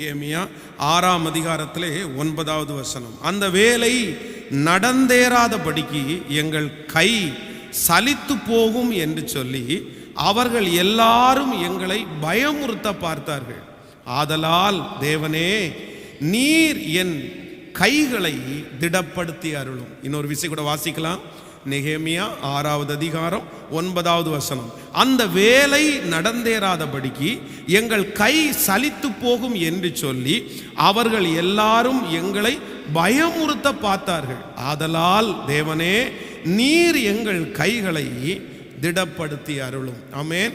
நெகேமியா ஆறாம் அதிகாரத்திலே ஒன்பதாவது வசனம். அந்த வேலை நடந்தேறாதபடிக்கு எங்கள் கை சலித்து போகும் என்று சொல்லி அவர்கள் எல்லாரும் எங்களை பயமுறுத்த பார்த்தார்கள். ஆதலால் தேவனே நீர் என் கைகளை திடப்படுத்தி அருளும். இன்னொரு விஷயம் கூட வாசிக்கலாம். நெகேமியா ஆறாவது அதிகாரம் ஒன்பதாவது வசனம். அந்த வேலை நடந்தேறாதபடிக்கு எங்கள் கை சலித்து போகும் என்று சொல்லி அவர்கள் எல்லாரும் எங்களை பயமுறுத்த பார்த்தார்கள். ஆதலால் தேவனே நீர் எங்கள் கைகளை திடப்படுத்தி அருளும். ஆமென்.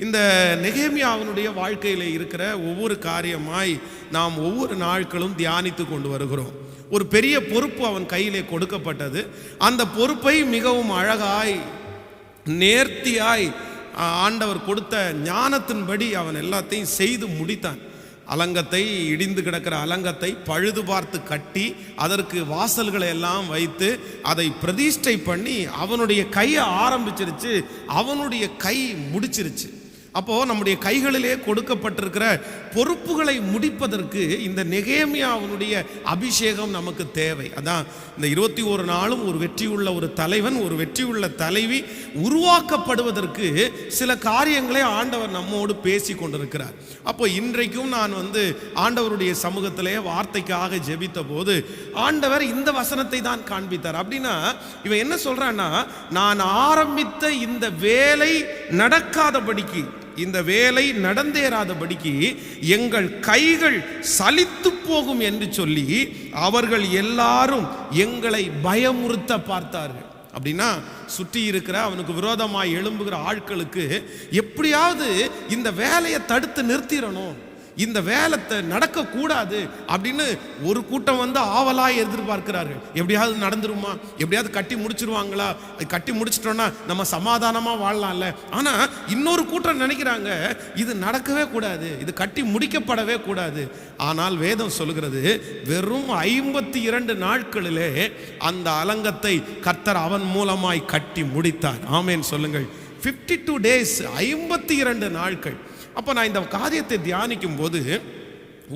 இந்த நெகேமியாவினுடைய வாழ்க்கையில் இருக்கிற ஒவ்வொரு காரியமாய் நாம் ஒவ்வொரு நாட்களும் தியானித்து கொண்டு வருகிறோம். ஒரு பெரிய பொறுப்பு அவன் கையிலே கொடுக்கப்பட்டது. அந்த பொறுப்பை மிகவும் அழகாய் நேர்த்தியாய் ஆண்டவர் கொடுத்த ஞானத்தின்படி அவன் எல்லாத்தையும் செய்து முடித்தான். அலங்கத்தை இடிந்து கிடக்கிற அலங்கத்தை பழுது பார்த்து கட்டி அதற்கு வாசல்களை எல்லாம் வைத்து அதை பிரதிஷ்டை பண்ணி அவனுடைய கையை ஆரம்பிச்சிருச்சு அவனுடைய கை முடிச்சிருச்சு. அப்போது நம்முடைய கைகளிலே கொடுக்கப்பட்டிருக்கிற பொறுப்புகளை முடிப்பதற்கு இந்த நெகேமியாவுடைய அபிஷேகம் நமக்கு தேவை. அதான் இந்த இருபத்தி ஒரு நாளும் ஒரு வெற்றியுள்ள ஒரு தலைவன் ஒரு வெற்றியுள்ள தலைவி உருவாக்கப்படுவதற்கு சில காரியங்களை ஆண்டவர் நம்மோடு பேசி கொண்டிருக்கிறார். அப்போ இன்றைக்கும் நான் வந்து ஆண்டவருடைய சமூகத்திலே வார்த்தைக்காக ஜெபித்த போது ஆண்டவர் இந்த வசனத்தை தான் காண்பித்தார். அப்படின்னா இவன் என்ன சொல்றான்னா நான் ஆரம்பித்த இந்த வேலை நடக்காதபடிக்கு இந்த வேலை நடந்தேறாதபடிக்கு எங்கள் கைகள் சலித்து போகும் என்று சொல்லி அவர்கள் எல்லாரும் எங்களை பயமுறுத்த பார்த்தார்கள். அப்படின்னா சுற்றி இருக்கிற அவனுக்கு விரோதமாய் எழும்புகிற ஆட்களுக்கு எப்படியாவது இந்த வேலையை தடுத்து நிறுத்திடணும். இந்த வேலத்தை நடக்கக்கூடாது அப்படின்னு ஒரு கூட்டம் வந்து ஆவலாய் எதிர்பார்க்கிறார்கள். எப்படியாவது நடந்துருமா? எப்படியாவது கட்டி முடிச்சிருவாங்களா? கட்டி முடிச்சிட்டோன்னா நம்ம சமாதானமாக வாழலாம்ல. ஆனால் இன்னொரு கூட்டம் நினைக்கிறாங்க இது நடக்கவே கூடாது இது கட்டி முடிக்கப்படவே கூடாது. ஆனால் வேதம் சொல்லுகிறது வெறும் ஐம்பத்தி இரண்டு நாட்களிலே அந்த அலங்கத்தை கர்த்தர் அவன் மூலமாய் கட்டி முடித்தார். ஆமேன் சொல்லுங்கள். 52 டூ டேஸ் ஐம்பத்தி இரண்டு நாட்கள். அப்போ நான் இந்த காரியத்தை தியானிக்கும் போது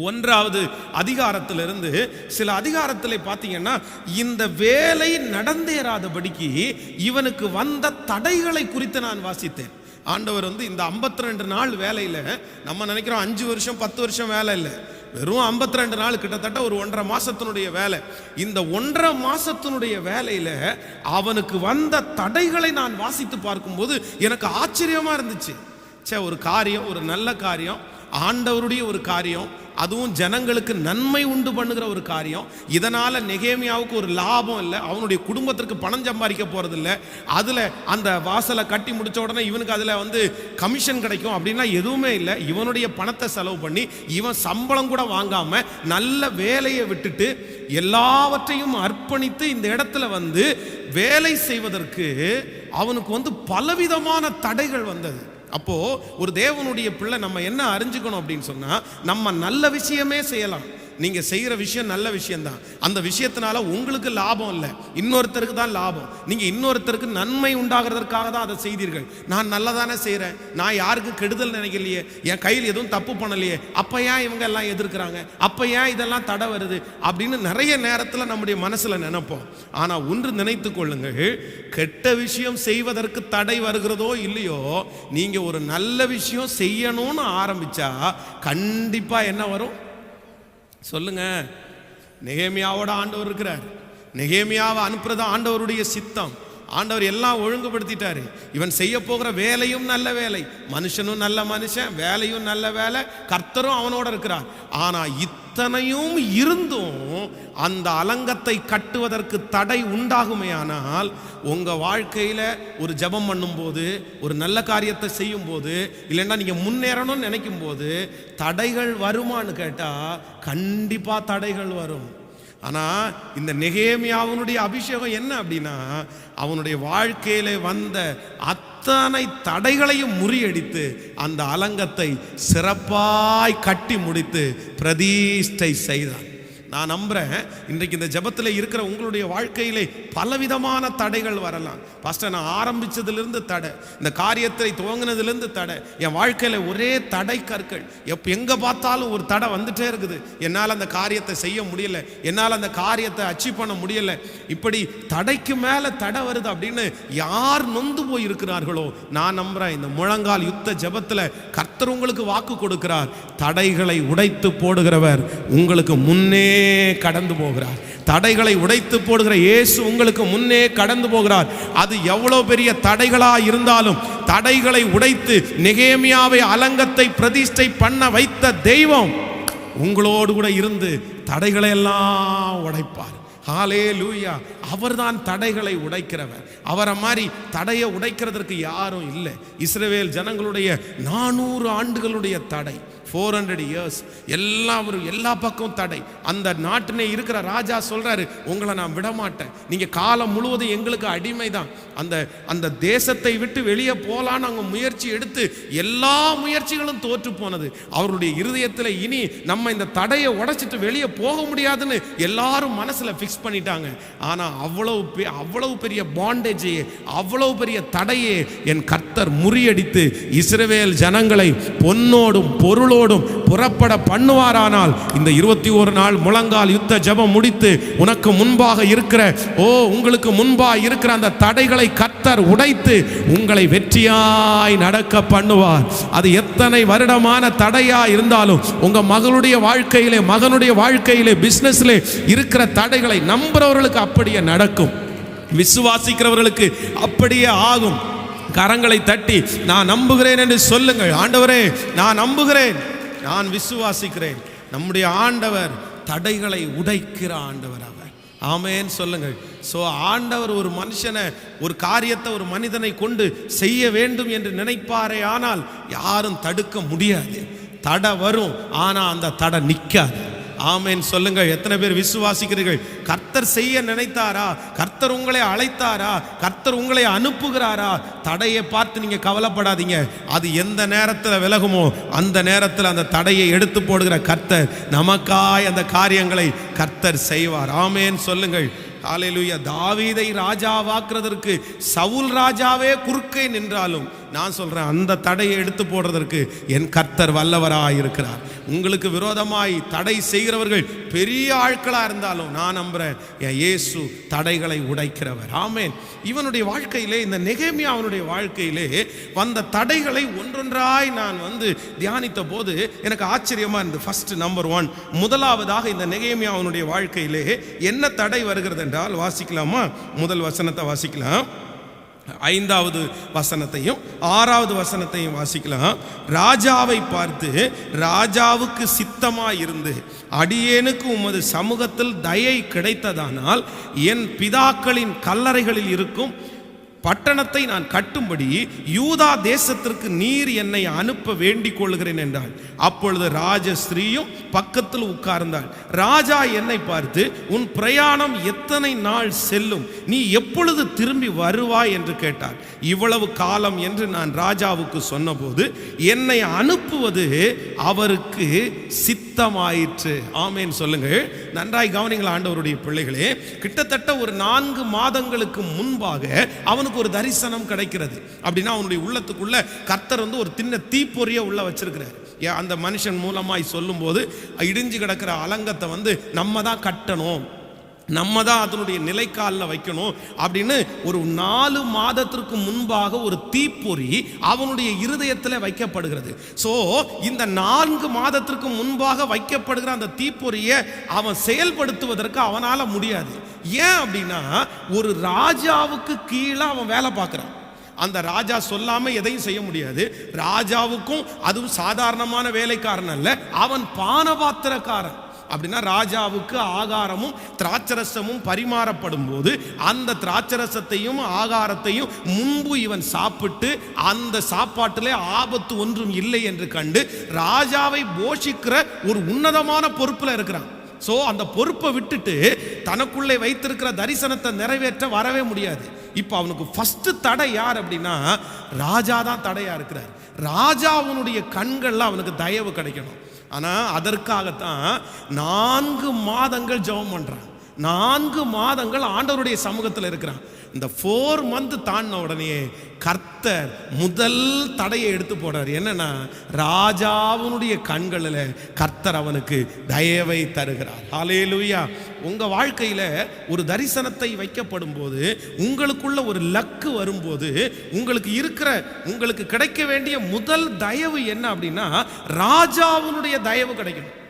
ஒன்றாவது அதிகாரத்திலிருந்து சில அதிகாரத்தில் பார்த்தீங்கன்னா இந்த வேலை நடந்தேறாதபடிக்கு இவனுக்கு வந்த தடைகளை குறித்து நான் வாசித்தேன். ஆண்டவர் வந்து இந்த 52 ரெண்டு நாள் வேலையில் நம்ம நினைக்கிறோம் அஞ்சு வருஷம் பத்து வருஷம் வேலை இல்லை. வெறும் 52 ரெண்டு நாள் கிட்டத்தட்ட ஒரு ஒன்றரை மாசத்தினுடைய வேலை. இந்த ஒன்றரை மாசத்தினுடைய வேலையில அவனுக்கு வந்த தடைகளை நான் வாசித்து பார்க்கும்போது எனக்கு ஆச்சரியமா இருந்துச்சு. சே ஒரு காரியம் ஒரு நல்ல காரியம் ஆண்டவருடைய ஒரு காரியம் அதுவும் ஜனங்களுக்கு நன்மை உண்டு பண்ணுகிற ஒரு காரியம் இதனால் நெகேமியாவுக்கு ஒரு லாபம் இல்லை அவனுடைய குடும்பத்திற்கு பணம் சம்பாதிக்க போகிறது இல்லை அதில் அந்த வாசலை கட்டி முடித்த உடனே இவனுக்கு அதில் வந்து கமிஷன் கிடைக்கும் அப்படின்னா எதுவுமே இல்லை இவனுடைய பணத்தை செலவு பண்ணி இவன் சம்பளம் கூட வாங்காமல் நல்ல வேலையை விட்டுட்டு எல்லாவற்றையும் அர்ப்பணித்து இந்த இடத்துல வந்து வேலை செய்வதற்கு அவனுக்கு வந்து பலவிதமான தடைகள் வந்தது. அப்போது ஒரு தேவனுடைய பிள்ளை நம்ம என்ன அறிஞ்சுக்கணும் அப்படின்னு சொன்னால் நம்ம நல்ல விஷயமே செய்யலாம். நீங்கள் செய்கிற விஷயம் நல்ல விஷயம்தான். அந்த விஷயத்தினால உங்களுக்கு லாபம் இல்லை. இன்னொருத்தருக்கு தான் லாபம். நீங்கள் இன்னொருத்தருக்கு நன்மை உண்டாகிறதற்காக தான் அதை செய்தீர்கள். நான் நல்லதானே செய்கிறேன் நான் யாருக்கு கெடுதல் நினைக்கலையே. என் கையில் எதுவும் தப்பு பண்ணலையே. அப்போ ஏன் இவங்க எல்லாம் எதிர்க்கிறாங்க? அப்போ ஏன் இதெல்லாம் தடை வருது? அப்படின்னு நிறைய நேரத்தில் நம்முடைய மனசில் நினைப்போம். ஆனால் ஒன்று நினைத்து கொள்ளுங்கள். கெட்ட விஷயம் செய்வதற்கு தடை வருகிறதோ இல்லையோ நீங்கள் ஒரு நல்ல விஷயம் செய்யணும்னு ஆரம்பிச்சா கண்டிப்பாக என்ன வரும்? சொல்லுங்க. நெகேமியாவோட ஆண்டவர் இருக்கிறார். நெகேமியாவை அனுப்புறது ஆண்டவருடைய சித்தம். ஆண்டவர் எல்லாம் ஒழுங்குபடுத்திட்டாரு. இவன் செய்ய போகிற வேலையும் நல்ல வேலை. மனுஷனும் நல்ல மனுஷன் வேலையும் நல்ல வேலை. கர்த்தரும் அவனோட இருக்கிறார். ஆனால் இத்தனையும் இருந்தும் அந்த அலங்கத்தை கட்டுவதற்கு தடை உண்டாகுமேயானால் உங்கள் வாழ்க்கையில் ஒரு ஜெபம் பண்ணும்போது ஒரு நல்ல காரியத்தை செய்யும் போது இல்லைன்னா நீங்கள் முன்னேறணும்னு நினைக்கும் போது தடைகள் வருமான்னு கேட்டால் கண்டிப்பாக தடைகள் வரும். ஆனால் இந்த நெகேமியாவனுடைய அபிஷேகம் என்ன அப்படின்னா அவனுடைய வாழ்க்கையில் வந்த அத்தனை தடைகளையும் முறியடித்து அந்த அலங்கத்தை சிறப்பாய் கட்டி முடித்து பிரதிஷ்டை செய்தான். நான் நம்புகிறேன் இன்றைக்கு இந்த ஜெபத்தில் இருக்கிற உங்களுடைய வாழ்க்கையிலே பலவிதமான தடைகள் வரலாம். ஃபஸ்ட்டு நான் ஆரம்பித்ததுலேருந்து தடை. இந்த காரியத்தை துவங்கினதுலேருந்து தடை. என் வாழ்க்கையில் ஒரே தடை கற்கள். எப் எங்கே பார்த்தாலும் ஒரு தடை வந்துட்டே இருக்குது. என்னால் அந்த காரியத்தை செய்ய முடியல. என்னால் அந்த காரியத்தை அச்சீவ் பண்ண முடியல. இப்படி தடைக்கு மேலே தடை வருது அப்படின்னு யார் நொந்து போய் இருக்கிறார்களோ நான் நம்புகிறேன் இந்த முழங்கால் யுத்த ஜபத்தில் கர்த்தர் உங்களுக்கு வாக்கு கொடுக்கிறார். தடைகளை உடைத்து போடுகிறவர் உங்களுக்கு முன்னே கடந்து போகிறார். தடைகளை உடைத்து போடுகிற இயேசு உங்களுக்கு முன்னே கடந்து போகிறார். அது எவ்வளவு பெரிய தடைகளா இருந்தாலும் தடைகளை உடைத்து நெகேமியாவை அலங்கத்தை பிரதிஷ்டை பண்ண வைத்த தெய்வம் உங்களோடு கூட இருந்து தடைகளை எல்லாம் உடைப்பார். ஹாலே லூயா அவர்தான் தடைகளை உடைக்கிறவர். அவரை மாதிரி தடையை உடைக்கிறதற்கு யாரும் இல்லை. இஸ்ரேவேல் ஜனங்களுடைய நானூறு ஆண்டுகளுடைய தடை. ஃபோர் ஹண்ட்ரட் இயர்ஸ் எல்லாம் ஒரு எல்லா பக்கம் தடை. அந்த நாட்டினே இருக்கிற ராஜா சொல்கிறாரு உங்களை நான் விடமாட்டேன். நீங்கள் காலம் முழுவதும் எங்களுக்கு அடிமை தான் அந்த அந்த தேசத்தை விட்டு வெளியே போகலான்னு அவங்க முயற்சி எடுத்து எல்லா முயற்சிகளும் தோற்று போனது. அவருடைய இருதயத்தில் இனி நம்ம இந்த தடையை உடைச்சிட்டு வெளியே போக முடியாதுன்னு எல்லாரும் மனசில் ஃபிக்ஸ் பண்ணிட்டாங்க. ஆனால் அவ்வளவு அவ்வளவு பெரிய பாண்டேஜையே அவ்வளவு பெரிய தடையே என் கர்த்தர் முறியடித்து இஸ்ரவேல் ஜனங்களை பொன்னோடும் பொருளோடும் புறப்பட பண்ணுவாரானால் இந்த இருபத்தி ஒரு நாள் முழங்கால் யுத்த ஜெபம் முடித்து உனக்கு முன்பாக இருக்கிற ஓ உங்களுக்கு முன்பாக இருக்கிற அந்த தடைகளை கர்த்தர் உடைத்து உங்களை வெற்றியாய் நடக்க பண்ணுவார். அது எத்தனை வருடமான தடையா இருந்தாலும் உங்க மகளுடைய வாழ்க்கையிலே மகனுடைய வாழ்க்கையிலே பிசினஸ்ல இருக்கிற தடைகளை நம்புறவர்களுக்கு அப்படியே நடக்கும். விசுவாசிக்கிறவர்களுக்கு அப்படியே ஆகும். கரங்களை தட்டி நான் நம்புகிறேன் என்று சொல்லுங்கள். ஆண்டவரே நான் நம்புகிறேன். நான் விசுவாசிக்கிறேன். நம்முடைய ஆண்டவர் தடைகளை உடைக்கிற ஆண்டவராக ஆமேன்னு சொல்லுங்கள். ஸோ ஆண்டவர் ஒரு மனுஷனை ஒரு காரியத்தை ஒரு மனிதனை கொண்டு செய்ய வேண்டும் என்று நினைப்பாரே ஆனால் யாரும் தடுக்க முடியாது. தடை வரும் ஆனால் அந்த தடை நிற்காது ஆமேன். சொல்லுங்கள் எத்தனை பேர் விசுவாசிக்கிறீர்கள்? கர்த்தர் செய்ய நினைத்தாரா? கர்த்தர் உங்களை அழைத்தாரா? கர்த்தர் உங்களை அனுப்புகிறாரா? தடையை பார்த்து நீங்க கவலைப்படாதீங்க. அது எந்த நேரத்தில் விலகுமோ அந்த நேரத்தில் அந்த தடையை எடுத்து போடுகிற கர்த்தர் நமக்காய் அந்த காரியங்களை கர்த்தர் செய்வார். ஆமேன். சொல்லுங்கள். காலையிலுயா தாவீதை ராஜாவாக்குறதற்கு சவுல் ராஜாவே குறுக்கே நின்றாலும் நான் சொல்கிறேன் அந்த தடையை எடுத்து போடுறதற்கு என் கர்த்தர் வல்லவராக இருக்கிறார். உங்களுக்கு விரோதமாய் தடை செய்கிறவர்கள் பெரிய ஆட்களாக இருந்தாலும் நான் நம்புகிறேன் என் இயேசு தடைகளை உடைக்கிறவர். ஆமேன். இவனுடைய வாழ்க்கையிலே இந்த நெகேமியா அவனுடைய வாழ்க்கையிலே வந்த தடைகளை ஒன்றொன்றாய் நான் வந்து தியானித்த போது எனக்கு ஆச்சரியமாக இருந்தது. ஃபஸ்ட்டு நம்பர் ஒன் முதலாவதாக இந்த நெகேமியா அவனுடைய வாழ்க்கையிலே என்ன தடை வருகிறது என்றால் வாசிக்கலாமா? முதல் வசனத்தை வாசிக்கலாம். ஐந்தாவது வசனத்தையும் ஆறாவது வசனத்தையும் வாசிக்கலாம். ராஜாவை பார்த்து ராஜாவுக்கு சித்தமாக இருந்து அடியேனுக்கு உமது சமூகத்தில் தயை கிடைத்ததானால் என் பிதாக்களின் கல்லறைகளில் இருக்கும் பட்டணத்தை நான் கட்டும்படி யூதா தேசத்திற்கு நீர் என்னை அனுப்ப வேண்டிக் கொள்கிறேன் என்றாள். அப்பொழுது ராஜஸ்ரீயும் பக்கத்தில் உட்கார்ந்தாள். ராஜா என்னை பார்த்து உன் பிரயாணம் எத்தனை நாள் செல்லும்? நீ எப்பொழுது திரும்பி வருவாய்? என்று கேட்டார் இவ்வளவு காலம் என்று நான் ராஜாவுக்கு சொன்னபோது என்னை அனுப்புவது அவருக்கு சித்தமாயிற்று ஆமேன்னு சொல்லுங்கள். நன்றாய் கவனிங்கள் ஆண்டவருடைய பிள்ளைகளே. கிட்டத்தட்ட ஒரு நான்கு மாதங்களுக்கு முன்பாக அவனுக்கு ஒரு தரிசனம் கிடைக்கிறது. அப்படின்னா அவனுடைய உள்ளத்துக்குள்ள கர்த்தர் வந்து ஒரு சின்ன தீப்பொறிய உள்ள வச்சிருக்கிறார். அந்த மனுஷன் மூலமாய் சொல்லும்போது இடிஞ்சு கிடக்கிற அலங்கத்தை வந்து நம்ம தான் கட்டணும். நம்ம தான் அதனுடைய நிலைக்காலில் வைக்கணும் அப்படின்னு ஒரு நாலு மாதத்திற்கு முன்பாக ஒரு தீப்பொறி அவனுடைய இருதயத்தில் வைக்கப்படுகிறது. ஸோ இந்த நான்கு மாதத்திற்கு முன்பாக வைக்கப்படுகிற அந்த தீப்பொறியை அவன் செயல்படுத்துவதற்கு அவனால் முடியாது. ஏன் அப்படின்னா ஒரு ராஜாவுக்கு கீழே அவன் வேலை பார்க்குறான். அந்த ராஜா சொல்லாம எதையும் செய்ய முடியாது. ராஜாவுக்கும் அதுவும் சாதாரணமான வேலைக்காரன் அல்ல அவன் பானபாத்திரக்காரன். அப்படின்னா ராஜாவுக்கு ஆகாரமும் திராட்சரசமும் பரிமாறப்படும் போது அந்த திராட்சரசத்தையும் ஆகாரத்தையும் முன்பு இவன் சாப்பிட்டு அந்த சாப்பாட்டிலே ஆபத்து ஒன்றும் இல்லை என்று கண்டு ராஜாவை போஷிக்கிற ஒரு உன்னதமான பொறுப்பில் இருக்கிறான். ஸோ அந்த பொறுப்பை விட்டுட்டு தனக்குள்ளே வைத்திருக்கிற தரிசனத்தை நிறைவேற்ற வரவே முடியாது. இப்போ அவனுக்கு ஃபஸ்ட்டு தடை யார் அப்படின்னா ராஜா தான் தடையாக இருக்கிறார். ராஜாவுனுடைய கண்களில் அவனுக்கு தயவு கிடைக்கணும். ஆனால் அதற்காகத்தான் நான்கு மாதங்கள் ஜெபம் பண்ணுறேன் நான்கு மாதங்கள் ஆண்டவருடைய சமூகத்தில் இருக்கிறான். இந்த ஃபோர் மந்த் தாண்டின உடனே கர்த்தர் முதல் தடையை எடுத்து போடுறார் என்னன்னா ராஜாவினுடைய கண்களில் கர்த்தர் அவனுக்கு தயவை தருகிறார். ஹalleluya உங்கள் வாழ்க்கையில் ஒரு தரிசனத்தை வைக்கப்படும் போது உங்களுக்குள்ள ஒரு லக்கு வரும்போது உங்களுக்கு இருக்கிற உங்களுக்கு கிடைக்க வேண்டிய முதல் தயவு என்ன அப்படின்னா ராஜாவினுடைய தயவு கிடைக்கும்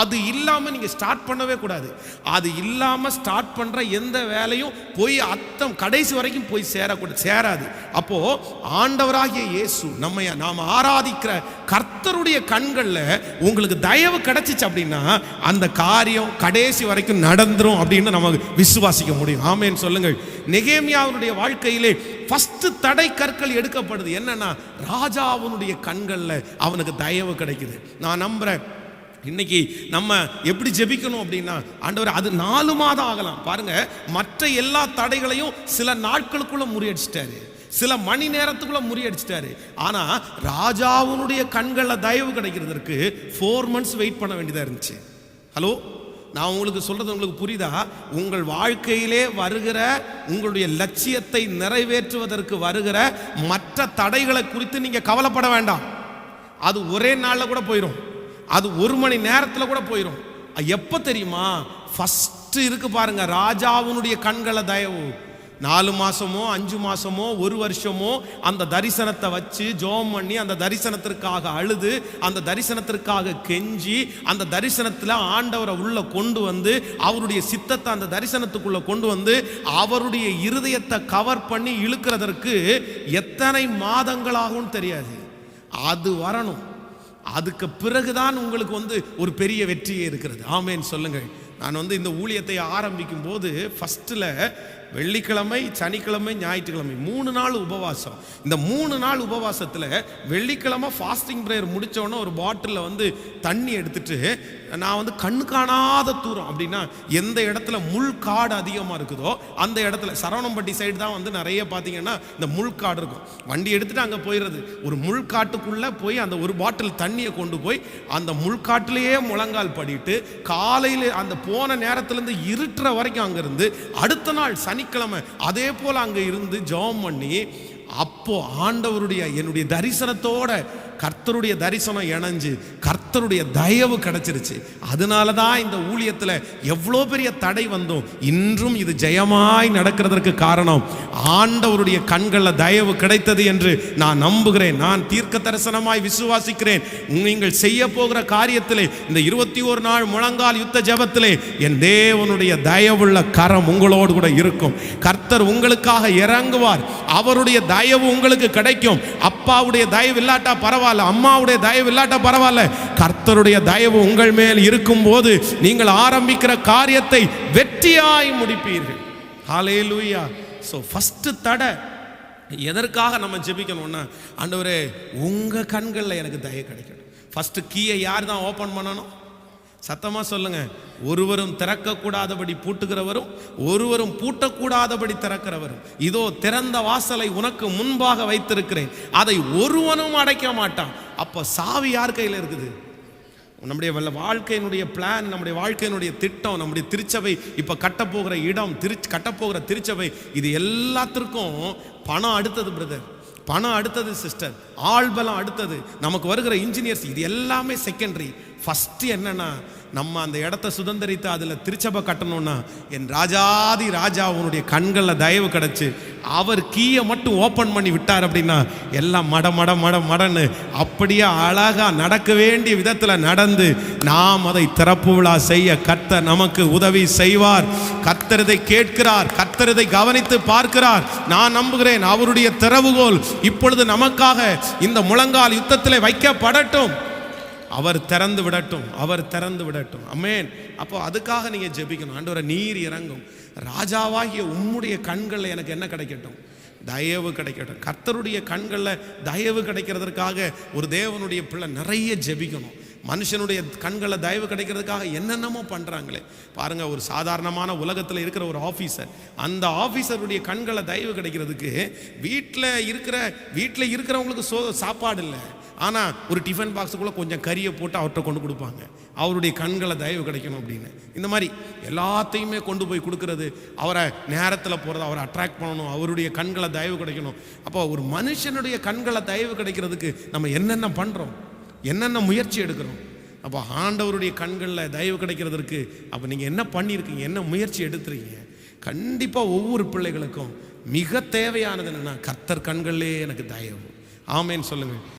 அது இல்லாமல் நீங்கள் ஸ்டார்ட் பண்ணவே கூடாது. அது இல்லாமல் ஸ்டார்ட் பண்ணுற எந்த வேலையும் போய் அத்தம் கடைசி வரைக்கும் போய் சேரக்கூடாது சேராது. அப்போது ஆண்டவராகிய இயேசு நம்ம நாம் ஆராதிக்கிற கர்த்தருடைய கண்களில் உங்களுக்கு தயவு கிடைச்சிச்சு அப்படின்னா அந்த காரியம் கடைசி வரைக்கும் நடந்துரும் அப்படின்னு நம்ம விசுவாசிக்க முடியும். ஆமேன்னு சொல்லுங்கள். நெகேமியாவுடைய வாழ்க்கையிலே ஃபஸ்ட்டு தடை கற்கள் எடுக்கப்படுது. என்னன்னா ராஜாவுனுடைய கண்களில் அவனுக்கு தயவு கிடைக்குது. நான் நம்புகிறேன் இன்னைக்கு நம்ம எப்படி ஜெபிக்கணும் அப்படின்னா ஆண்டவர் அது நாலு மாதம் ஆகலாம். பாருங்க மற்ற எல்லா தடைகளையும் சில நாட்களுக்குள்ள முறியடிச்சிட்டாரு. சில மணி நேரத்துக்குள்ள முறியடிச்சிட்டாரு. ஆனா ராஜாவுனுடைய கண்களில் தயவு கிடைக்கிறதுக்கு ஃபோர் மந்த்ஸ் வெயிட் பண்ண வேண்டியதா இருந்துச்சு. ஹலோ நான் உங்களுக்கு சொல்றது உங்களுக்கு புரியுதா? உங்கள் வாழ்க்கையிலே வருகிற உங்களுடைய லட்சியத்தை நிறைவேற்றுவதற்கு வருகிற மற்ற தடைகளை குறித்து நீங்க கவலைப்பட வேண்டாம். அது ஒரே நாளில் கூட போயிடும் அது ஒரு மணி நேரத்தில் கூட போயிடும் எப்போ தெரியுமா? ஃபஸ்ட்டு இருக்கு பாருங்க ராஜாவுனுடைய கண்களை தயவு. நாலு மாசமோ அஞ்சு மாசமோ ஒரு வருஷமோ அந்த தரிசனத்தை வச்சு ஜோம் பண்ணி அந்த தரிசனத்திற்காக அழுது அந்த தரிசனத்திற்காக கெஞ்சி அந்த தரிசனத்தில் ஆண்டவரை உள்ள கொண்டு வந்து அவருடைய சித்தத்தை அந்த தரிசனத்துக்குள்ள கொண்டு வந்து அவருடைய இருதயத்தை கவர் பண்ணி இழுக்கிறதற்கு எத்தனை மாதங்களாகும் தெரியாது. அது வரணும். அதுக்கு பிறகுதான் உங்களுக்கு வந்து ஒரு பெரிய வெற்றியே இருக்கிறது. ஆமேன்னு சொல்லுங்கள். நான் வந்து இந்த ஊழியத்தை ஆரம்பிக்கும் போது ஃபஸ்ட்டில் வெள்ளிக்கிழமை சனிக்கிழமை ஞாயிற்றுக்கிழமை. மூணு நாள் உபவாசம். இந்த மூணு நாள் உபவாசத்தில் வெள்ளிக்கிழமை ஃபாஸ்டிங் ப்ரேயர் முடித்தோடனே ஒரு பாட்டிலில் வந்து தண்ணி எடுத்துட்டு நான் வந்து கண்ணு காணாத தூரம். அப்படின்னா எந்த இடத்துல முள் காடு அதிகமாக இருக்குதோ அந்த இடத்துல. சரவணம்பட்டி சைடு தான் வந்து நிறைய பார்த்தீங்கன்னா இந்த முள் காடு இருக்கும். வண்டி எடுத்துட்டு அங்கே போயிடுறது ஒரு முள் காட்டுக்குள்ளே போய் அந்த ஒரு பாட்டில் தண்ணியை கொண்டு போய் அந்த முள்காட்டிலேயே முழங்கால் படிட்டு காலையில் அந்த போன நேரத்துலேருந்து இருட்டுற வரைக்கும் அங்கேருந்து அடுத்த நாள் சனி சனிக்கிழமை. அதே போல் அங்கே இருந்து ஜெபம் பண்ணி அப்போ ஆண்டவருடைய என்னுடைய தரிசனத்தோட கர்த்தருடைய தரிசனம் இணைஞ்சு கர்த்தருடைய தயவு கிடைச்சிருச்சு. அதனால தான் இந்த ஊழியத்தில் எவ்வளோ பெரிய தடை வந்தோம். இன்றும் இது ஜெயமாய் நடக்கிறதற்கு காரணம். ஆண்டவருடைய கண்களில் தயவு கிடைத்தது என்று நான் நம்புகிறேன். நான் தீர்க்க தரிசனமாய் விசுவாசிக்கிறேன். நீங்கள் செய்ய போகிற காரியத்திலே இந்த இருபத்தி ஒரு நாள் முழங்கால் யுத்த ஜபத்திலே என் தேவனுடைய தயவுள்ள கரம் உங்களோடு கூட இருக்கும். கர்த்தர் உங்களுக்காக இறங்குவார். அவருடைய தயவு உங்களுக்கு கிடைக்கும். அப்பாவுடைய தயவு இல்லாட்டா பரவாயில்ல. அம்மாவுடைய தயவு இல்லாட்ட பரவாயில்ல. கர்த்தருடைய தயவு உங்கள் மேல் இருக்கும் போது நீங்கள் ஆரம்பிக்கிற காரியத்தை வெற்றியாய் முடிப்பீர்கள். ஹalleluya ஸோ ஃபஸ்ட்டு தடை எதற்காக நம்ம ஜெபிக்கணும்னா ஆண்டவரே உங்க கண்களில் எனக்கு தயவு கிடைக்கணும். ஃபஸ்ட்டு கீயை யார் தான் ஓப்பன் பண்ணணும்? சத்தமாக சொல்லுங்க. ஒருவரும் திறக்கக்கூடாதபடி பூட்டுகிறவரும் ஒருவரும் பூட்டக்கூடாதபடி திறக்கிறவரும். இதோ திறந்த வாசலை உனக்கு முன்பாக வைத்திருக்கிறேன். அதை ஒருவனும் அடைக்க மாட்டான். அப்போ சாவி யார் கையில் இருக்குது? நம்முடைய வல்ல வாழ்க்கையினுடைய பிளான் நம்முடைய வாழ்க்கையினுடைய திட்டம் நம்முடைய திருச்சபை இப்போ கட்டப்போகிற இடம் திரு கட்டப்போகிற திருச்சபை இது எல்லாத்திற்கும் பணம் அடுத்தது பிரதர் பணம் அடுத்தது சிஸ்டர் ஆள்பலம் அடுத்தது. நமக்கு வருகிற இன்ஜினியர்ஸ் இது எல்லாமே செகண்டரி ஃபஸ்ட்டு என்னன்னா நம்ம அந்த இடத்த சுதந்திரித்து அதில் திருச்சபை கட்டணும்னா என் ராஜாதி ராஜா உன்னுடைய கண்களில் தயவு கிடச்சி அவர் கீயை மட்டும் ஓப்பன் பண்ணி விட்டார் அப்படின்னா எல்லாம் மட மட மட மடன்னு அப்படியே அழகாக நடக்க வேண்டிய விதத்தில் நடந்து நாம் அதை திறப்பு விழா செய்ய கத்த நமக்கு உதவி செய்வார். கத்தரதை கேட்கிறார் கத்தரதை கவனித்து பார்க்கிறார். நான் நம்புகிறேன் அவருடைய திறவுகோல் இப்பொழுது நமக்காக இந்த முழங்கால் யுத்தத்தில் வைக்கப்படட்டும். அவர் திறந்து விடட்டும் அவர் திறந்து விடட்டும். அமேன் அப்போ அதுக்காக நீங்கள் ஜெபிக்கணும். ஆண்டவரை நீர் இறங்கும். ராஜாவாகிய உம்முடைய கண்களில் எனக்கு என்ன கிடைக்கட்டும்? தயவு கிடைக்கட்டும். கர்த்தருடைய கண்களில் தயவு கிடைக்கிறதற்காக ஒரு தேவனுடைய பிள்ளை நிறைய ஜெபிக்கணும். மனுஷனுடைய கண்களை தயவு கிடைக்கிறதுக்காக என்னென்னமோ பண்ணுறாங்களே பாருங்கள் ஒரு சாதாரணமான உலகத்தில் இருக்கிற ஒரு ஆஃபீஸர் அந்த ஆஃபீஸருடைய கண்களை தயவு கிடைக்கிறதுக்கு வீட்டில் இருக்கிற வீட்டில் இருக்கிறவங்களுக்கு சோ சாப்பாடு இல்லை. ஆனால் ஒரு டிஃபன் பாக்ஸுக்குள்ளே கொஞ்சம் கறியை போட்டு அவர்கிட்ட கொண்டு கொடுப்பாங்க. அவருடைய கண்களை தயவு கிடைக்கணும் அப்படின்னு. இந்த மாதிரி எல்லாத்தையுமே கொண்டு போய் கொடுக்கறது அவரை நேரத்தில் போகிறது அவரை அட்ராக்ட் பண்ணணும் அவருடைய கண்களை தயவு கிடைக்கணும். அப்போ ஒரு மனுஷனுடைய கண்களை தயவு கிடைக்கிறதுக்கு நம்ம என்னென்ன பண்ணுறோம் என்னென்ன முயற்சி எடுக்கிறோம்? அப்போ ஆண்டவருடைய கண்களில் தயவு கிடைக்கிறதுக்கு அப்போ நீங்கள் என்ன பண்ணியிருக்கீங்க? என்ன முயற்சி எடுத்துருக்கீங்க கண்டிப்பாக ஒவ்வொரு பிள்ளைகளுக்கும் மிக தேவையானது என்னென்னா கர்த்தர் கண்களிலே எனக்கு தயவு. ஆமேன்னு சொல்லுங்கள்